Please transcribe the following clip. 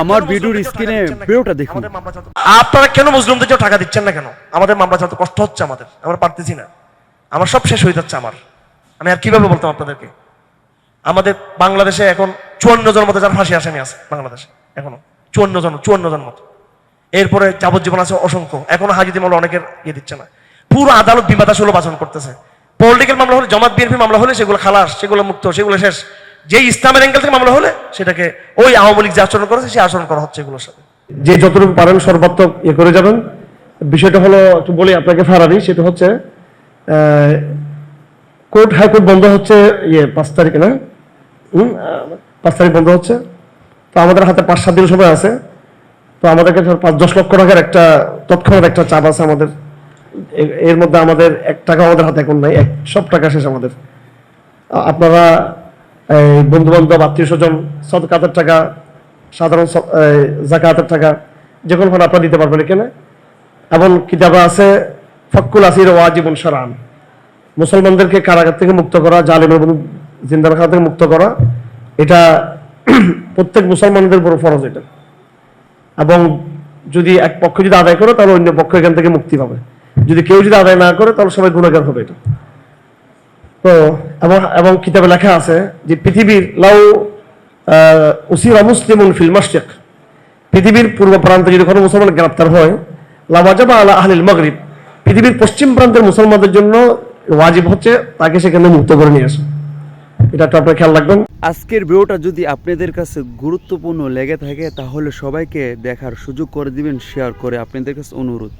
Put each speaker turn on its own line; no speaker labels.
আমার ভিডিওর স্ক্রিনে ভিডিওটা দেখুন।
আপনারা কেন মুসলিমদের জন্য টাকা দিচ্ছেন না কেন? আমাদের মামলা চালাতে কষ্ট হচ্ছে আমাদের আমরা পারতেছি না। আমার সব শেষ হয়ে যাচ্ছে আমার। আমি আর কীভাবে বলতাম আপনাদেরকে? আমাদের বাংলাদেশে এখন চুয়ান্ন জন মতো যার ফাঁসি আসামি আছে বাংলাদেশে এখনও। চুয়ান্ন জন চুয়ান্ন জন মতো। এরপরে যাবজ্জীবন আছে অসংখ্য। এখনও হাজিদি মামলা অনেকের ইয়ে দিচ্ছে না। পুরো আদালত সুলভ আচরণ করতেছে। পলিটিক্যাল মামলা হলে জমাত বিএনপি মামলা হলে সেগুলো খালাস সেগুলো মুক্ত সেগুলো শেষ। যে ইসলামের অ্যাঙ্গেল থেকে মামলা হলে সেটাকে ওই আওয়ামী লীগ যে আচরণ করেছে, সে আচরণ করা হচ্ছে এগুলোর সাথে।
যে যতটুকু পারেন সর্বাত্মক ইয়ে করে যাবেন। বিষয়টা হলো, একটু বলি আপনাকে ফারাবি সেটা হচ্ছে কোর্ট হাইকোর্ট বন্ধ হচ্ছে ইয়ে পাঁচ তারিখ, না? পাঁচ তারিখ বন্ধ হচ্ছে। তো আমাদের হাতে পাঁচ সাত দিন সময় আছে। তো আমাদেরকে ধর পাঁচ, দশ লক্ষ টাকার একটা তৎক্ষণাৎ একটা চাপ আছে আমাদের। এর মধ্যে আমাদের এক টাকা আমাদের হাতে এখন নাই, এক, সব টাকা শেষ আমাদের। আপনারা বন্ধু বান্ধব আত্মীয় স্বজন সদকাতের টাকা, সাধারণ জাকাতের টাকা যে কোনো আপনারা দিতে পারবেন এখানে। এবং কিতাবা আছে, ফক্কুল আসির ওয়াজিবুন সারান মুসলমানদেরকে কারাগার থেকে মুক্ত করা, জালিম এবং জিন্দারখানা থেকে মুক্ত করা, এটা প্রত্যেক মুসলমানদের বড় ফরজ এটা। এবং যদি এক পক্ষ যদি আদায় করে, তাহলে অন্য পক্ষ এখান থেকে মুক্তি পাবে। যদি কেউ যদি আদায় না করে, তাহলে সবাই গুণাগার হবে এটা। তো, এবং এবং কিতাবে লেখা আছে যে পৃথিবীর লাউ উসিরা মুসলিমুন ফিল মাশরিক। পৃথিবীর পূর্ব প্রান্তে যদি কোনো মুসলমান গ্রেপ্তার হয় লাওয়াজাবা আলা আহলিল মাগরিব। পৃথিবীর পশ্চিম প্রান্তের মুসলমানদের জন্য ওয়াজিব হচ্ছে, তাকে সেখানে মুক্ত করে নিয়ে আসা এটা আপনার খেয়াল রাখবেন।
আজকের ভিডিওটা যদি আপনাদের কাছে গুরুত্বপূর্ণ লেগে থাকে, তাহলে সবাইকে দেখার সুযোগ করে দিবেন শেয়ার করে আপনাদের কাছে অনুরোধ।